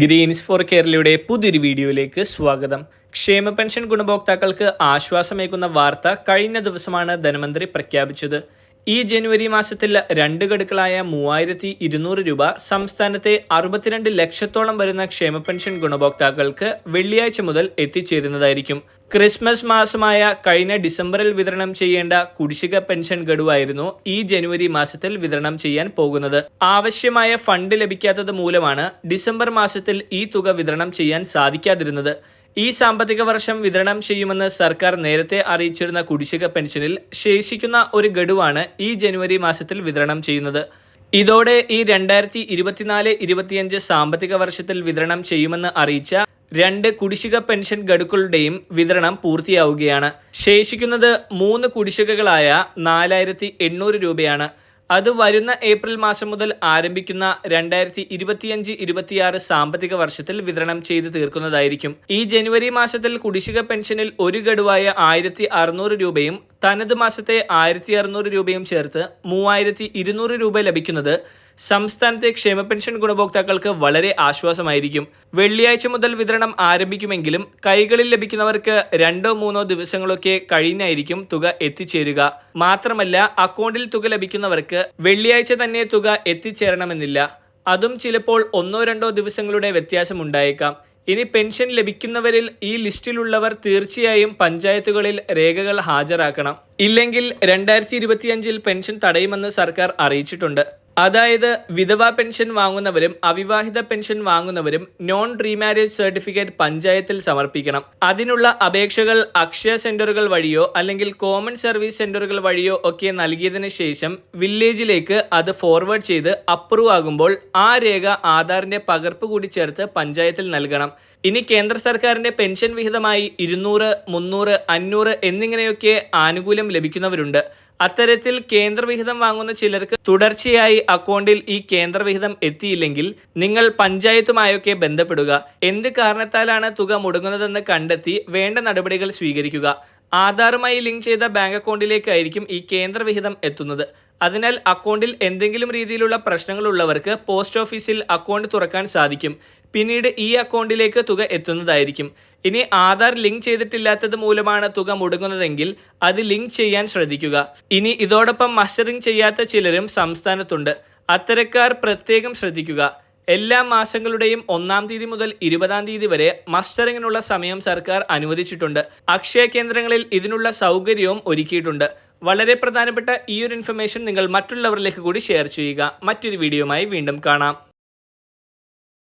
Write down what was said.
Green's four കേരളയുടെ പുതിയൊരു വീഡിയോയിലേക്ക് സ്വാഗതം. ക്ഷേമ പെൻഷൻ ഗുണഭോക്താക്കൾക്ക് ആശ്വാസമേകുന്ന വാർത്ത കഴിഞ്ഞ ദിവസമാണ് ധനമന്ത്രി പ്രഖ്യാപിച്ചത്. ഈ ജനുവരി മാസത്തിൽ രണ്ട് ഗഡുക്കളായ മൂവായിരത്തി ഇരുന്നൂറ് രൂപ സംസ്ഥാനത്തെ അറുപത്തിരണ്ട് ലക്ഷത്തോളം വരുന്ന ക്ഷേമ പെൻഷൻ ഗുണഭോക്താക്കൾക്ക് വെള്ളിയാഴ്ച മുതൽ എത്തിച്ചേരുന്നതായിരിക്കും. ക്രിസ്മസ് മാസമായ കഴിഞ്ഞ ഡിസംബറിൽ വിതരണം ചെയ്യേണ്ട കുടിശ്ശിക പെൻഷൻ ഗഡുവായിരുന്നു ഈ ജനുവരി മാസത്തിൽ വിതരണം ചെയ്യാൻ പോകുന്നത്. ആവശ്യമായ ഫണ്ട് ലഭിക്കാത്തത് മൂലമാണ് ഡിസംബർ മാസത്തിൽ ഈ തുക വിതരണം ചെയ്യാൻ സാധിക്കാതിരുന്നത്. ഈ സാമ്പത്തിക വർഷം വിതരണം ചെയ്യുമെന്ന് സർക്കാർ നേരത്തെ അറിയിച്ചിരുന്ന കുടിശ്ശിക പെൻഷനിൽ ശേഷിക്കുന്ന ഒരു ഗഡുവാണ് ഈ ജനുവരി മാസത്തിൽ വിതരണം ചെയ്യുന്നത്. ഇതോടെ ഈ രണ്ടായിരത്തി ഇരുപത്തിനാല് ഇരുപത്തിയഞ്ച് സാമ്പത്തിക വർഷത്തിൽ വിതരണം ചെയ്യുമെന്ന് അറിയിച്ച രണ്ട് കുടിശ്ശിക പെൻഷൻ ഗഡുക്കളുടെയും വിതരണം പൂർത്തിയാവുകയാണ്. ശേഷിക്കുന്നത് മൂന്ന് കുടിശ്ശികകളായ നാലായിരത്തി രൂപയാണ്. അത് വരുന്ന ഏപ്രിൽ മാസം മുതൽ ആരംഭിക്കുന്ന രണ്ടായിരത്തി ഇരുപത്തിയഞ്ച് ഇരുപത്തിയാറ് സാമ്പത്തിക വർഷത്തിൽ വിതരണം ചെയ്ത് തീർക്കുന്നതായിരിക്കും. ഈ ജനുവരി മാസത്തിൽ കുടിശ്ശിക പെൻഷനിൽ ഒരു ഗഡുവായ ആയിരത്തി അറുന്നൂറ് രൂപയും തനത് മാസത്തെ ആയിരത്തി അറുന്നൂറ് രൂപയും ചേർത്ത് മൂവായിരത്തി ഇരുന്നൂറ് രൂപ ലഭിക്കുന്നത് സംസ്ഥാനത്തെ ക്ഷേമ പെൻഷൻ ഗുണഭോക്താക്കൾക്ക് വളരെ ആശ്വാസമായിരിക്കും. വെള്ളിയാഴ്ച മുതൽ വിതരണം ആരംഭിക്കുമെങ്കിലും കൈകളിൽ ലഭിക്കുന്നവർക്ക് രണ്ടോ മൂന്നോ ദിവസങ്ങളൊക്കെ കഴിഞ്ഞായിരിക്കും തുക എത്തിച്ചേരുക. മാത്രമല്ല അക്കൗണ്ടിൽ തുക ലഭിക്കുന്നവർക്ക് വെള്ളിയാഴ്ച തന്നെ തുക എത്തിച്ചേരണമെന്നില്ല. അതും ചിലപ്പോൾ ഒന്നോ രണ്ടോ ദിവസങ്ങളുടെ വ്യത്യാസം ഉണ്ടായേക്കാം ഇനി പെൻഷൻ ലഭിക്കുന്നവരിൽ ഈ ലിസ്റ്റിലുള്ളവർ തീർച്ചയായും പഞ്ചായത്തുകളിൽ രേഖകൾ ഹാജരാക്കണം. ഇല്ലെങ്കിൽ രണ്ടായിരത്തി പെൻഷൻ തടയുമെന്ന് സർക്കാർ അറിയിച്ചിട്ടുണ്ട്. അതായത് വിധവ പെൻഷൻ വാങ്ങുന്നവരും അവിവാഹിത പെൻഷൻ വാങ്ങുന്നവരും നോൺ റീമാരേജ് സർട്ടിഫിക്കറ്റ് പഞ്ചായത്തിൽ സമർപ്പിക്കണം. അതിനുള്ള അപേക്ഷകൾ അക്ഷയ സെന്ററുകൾ വഴിയോ അല്ലെങ്കിൽ കോമൺ സർവീസ് സെന്ററുകൾ വഴിയോ ഒക്കെ നൽകിയതിന് ശേഷം വില്ലേജിലേക്ക് അത് ഫോർവേഡ് ചെയ്ത് അപ്രൂവ് ആകുമ്പോൾ ആ രേഖ ആധാറിന്റെ പകർപ്പ് കൂടി ചേർത്ത് പഞ്ചായത്തിൽ നൽകണം. ഇനി കേന്ദ്ര സർക്കാരിന്റെ പെൻഷൻ വിഹിതമായി ഇരുന്നൂറ് മുന്നൂറ് അഞ്ഞൂറ് എന്നിങ്ങനെയൊക്കെ ആനുകൂല്യം ലഭിക്കുന്നവരുണ്ട്. അത്തരത്തിൽ കേന്ദ്രവിഹിതം വാങ്ങുന്ന ചിലർക്ക് തുടർച്ചയായി അക്കൗണ്ടിൽ ഈ കേന്ദ്രവിഹിതം എത്തിയില്ലെങ്കിൽ നിങ്ങൾ പഞ്ചായത്തുമായൊക്കെ ബന്ധപ്പെടുക. എന്ത് കാരണത്താലാണ് തുക മുടങ്ങുന്നതെന്ന് കണ്ടെത്തി വേണ്ട നടപടികൾ സ്വീകരിക്കുക. ആധാറുമായി ലിങ്ക് ചെയ്ത ബാങ്ക് അക്കൗണ്ടിലേക്കായിരിക്കും ഈ കേന്ദ്രവിഹിതം എത്തുന്നത്. അതിനാൽ അക്കൗണ്ടിൽ എന്തെങ്കിലും രീതിയിലുള്ള പ്രശ്നങ്ങളുള്ളവർക്ക് പോസ്റ്റ് ഓഫീസിൽ അക്കൗണ്ട് തുറക്കാൻ സാധിക്കും. പിന്നീട് ഈ അക്കൗണ്ടിലേക്ക് തുക എത്തുന്നതായിരിക്കും. ഇനി ആധാർ ലിങ്ക് ചെയ്തിട്ടില്ലാത്തത് മൂലമാണ് തുക മുടങ്ങുന്നതെങ്കിൽ അത് ലിങ്ക് ചെയ്യാൻ ശ്രദ്ധിക്കുക. ഇനി ഇതോടൊപ്പം മസ്റ്ററിംഗ് ചെയ്യാത്ത ചിലരും സംസ്ഥാനത്തുണ്ട്. അത്തരക്കാർ പ്രത്യേകം ശ്രദ്ധിക്കുക. എല്ലാ മാസങ്ങളുടെയും ഒന്നാം തീയതി മുതൽ ഇരുപതാം തീയതി വരെ മസ്റ്ററിങ്ങിനുള്ള സമയം സർക്കാർ അനുവദിച്ചിട്ടുണ്ട്. അക്ഷയ കേന്ദ്രങ്ങളിൽ ഇതിനുള്ള സൗകര്യവും ഒരുക്കിയിട്ടുണ്ട്. വളരെ പ്രധാനപ്പെട്ട ഈ ഒരു ഇൻഫർമേഷൻ നിങ്ങൾ മറ്റുള്ളവരിലേക്ക് കൂടി ഷെയർ ചെയ്യുക. മറ്റൊരു വീഡിയോയുമായി വീണ്ടും കാണാം.